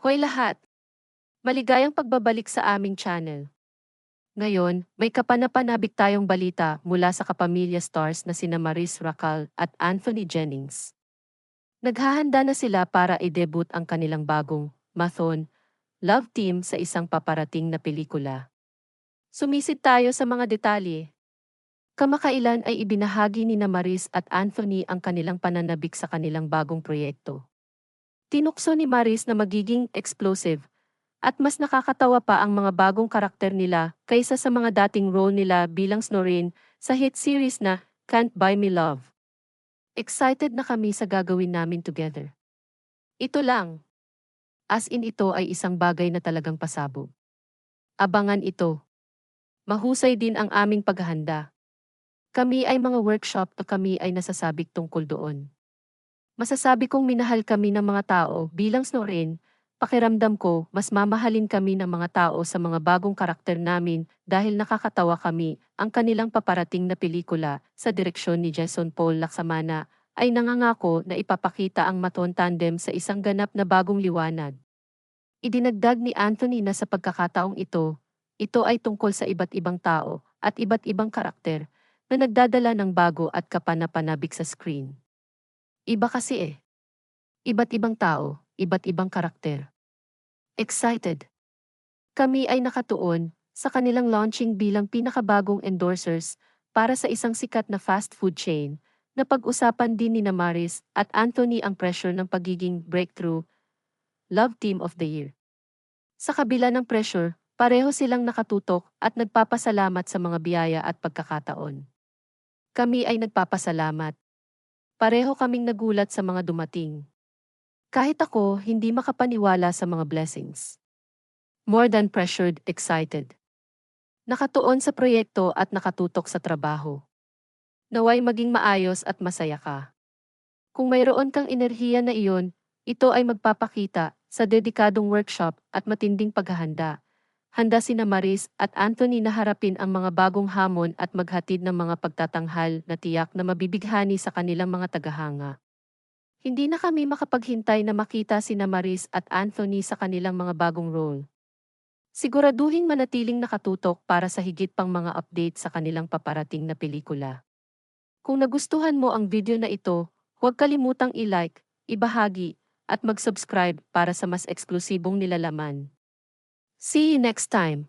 Hoy lahat! Maligayang pagbabalik sa aming channel. Ngayon, may kapanapanabik tayong balita mula sa kapamilya stars na sina Maris Racal at Anthony Jennings. Naghahanda na sila para i-debut ang kanilang bagong, Mathon, love team sa isang paparating na pelikula. Sumisid tayo sa mga detalye. Kamakailan ay ibinahagi ni na Maris at Anthony ang kanilang pananabik sa kanilang bagong proyekto. Tinukso ni Maris na magiging explosive at mas nakakatawa pa ang mga bagong karakter nila kaysa sa mga dating role nila bilang Snorin sa hit series na Can't Buy Me Love. Excited na kami sa gagawin namin together. Ito lang. As in ito ay isang bagay na talagang pasabog. Abangan ito. Mahusay din ang aming paghahanda. Kami ay mga workshop to kami ay nasasabik tungkol doon. Masasabi kong minahal kami ng mga tao bilang Snorin, pakiramdam ko mas mamahalin kami ng mga tao sa mga bagong karakter namin dahil nakakatawa kami ang kanilang paparating na pelikula sa direksyon ni Jason Paul Laksamana ay nangangako na ipapakita ang Maton Tandem sa isang ganap na bagong liwanag. Idinagdag ni Anthony na sa pagkakataong ito, ito ay tungkol sa iba't ibang tao at iba't ibang karakter na nagdadala ng bago at kapanapanabik sa screen. Iba kasi eh. Iba't ibang tao, iba't ibang karakter. Excited. Kami ay nakatuon sa kanilang launching bilang pinakabagong endorsers para sa isang sikat na fast food chain na pag-usapan din ni Namaris at Anthony ang pressure ng pagiging breakthrough Love Team of the Year. Sa kabila ng pressure, pareho silang nakatutok at nagpapasalamat sa mga biyaya at pagkakataon. Kami ay nagpapasalamat Pareho kaming nagulat sa mga dumating. Kahit ako, hindi makapaniwala sa mga blessings. More than pressured, excited. Nakatuon sa proyekto at nakatutok sa trabaho. Naway maging maayos at masaya ka. Kung mayroon kang enerhiya na iyon, ito ay magpapakita sa dedikadong workshop at matinding paghahanda handa sina Maris at Anthony na harapin ang mga bagong hamon at maghatid ng mga pagtatanghal na tiyak na mabibighani sa kanilang mga tagahanga. Hindi na kami makapaghintay na makita sina Maris at Anthony sa kanilang mga bagong role. Siguraduhin manatiling nakatutok para sa higit pang mga update sa kanilang paparating na pelikula. Kung nagustuhan mo ang video na ito, huwag kalimutang i-like, ibahagi, at mag-subscribe para sa mas eksklusibong nilalaman. See you next time.